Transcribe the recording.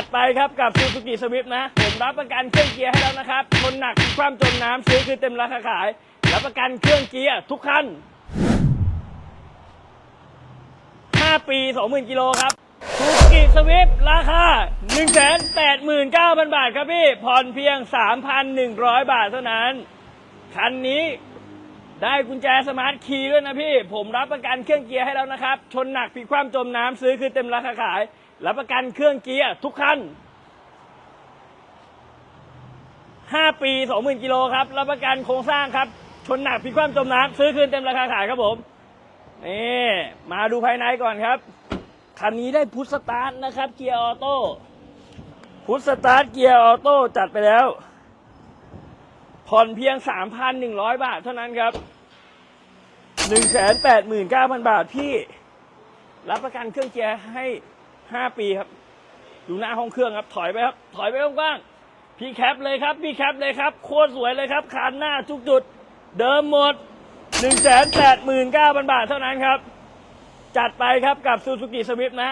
จัดไปครับกับซูซูกิสวิฟนะ ผมรับประกันเครื่องเกียร์ให้แล้วนะครับทนหนักความจมน้ำซื้อคือเต็มราคาขาย รับประกันเครื่องเกียร์ทุกคัน 5 ปี 20,000 กิโลครับซูซูกิสวิฟราคา 189,000 บาทครับพี่ ผ่อนเพียง 3,100 บาทเท่านั้น คันนี้ ได้กุญแจสมาร์ทคีย์ด้วยนะพี่ ผมรับประกันเครื่องเกียร์ให้แล้วนะครับ ชนหนักพลิกคว่ำจมน้ำซื้อคือเต็มราคาขาย รับประกันเครื่องเกียร์ทุกคัน5 ปี 20,000กิโลครับ รับประกันโครงสร้างครับ ชนหนักพลิกคว่ำจมน้ำซื้อคืนเต็มราคาขายครับผม นี่มาดูภายในก่อนครับ คันนี้ได้พุทสตาร์ทนะครับ เกียร์ออโต้พุทสตาร์ทเกียร์ออโต้จัดไปแล้ว ผ่อนเพียง 3,100 บาทเท่านั้นครับ 189,000 บาทพี่ รับประกันเครื่องเกียร์ให้ 5 ปีครับดูหน้าห้องเครื่องครับ ถอยไปครับ ถอยไปกว้างๆพี่แคปเลยครับ พี่แคปเลยครับ โคตรสวยเลยครับคันหน้าทุกจุด เดิมหมด 189,000 บาทเท่านั้นครับ จัดไปครับกับซูซูกิสวิฟนะ